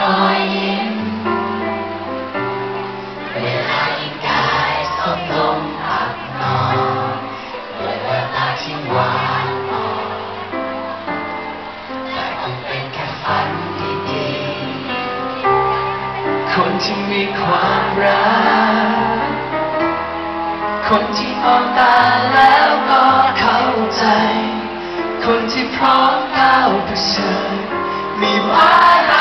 รอยยิ้ม เวลาอิ่กายสบลงพักนอนเวลาตาที่หวานอ่อนแต่คเป็นแค่ฝันดีคนที่มีความรัก คนที่มองตาแล้วก็เข้าใจ คนที่พร้อมก้าวเผชิญมีไว้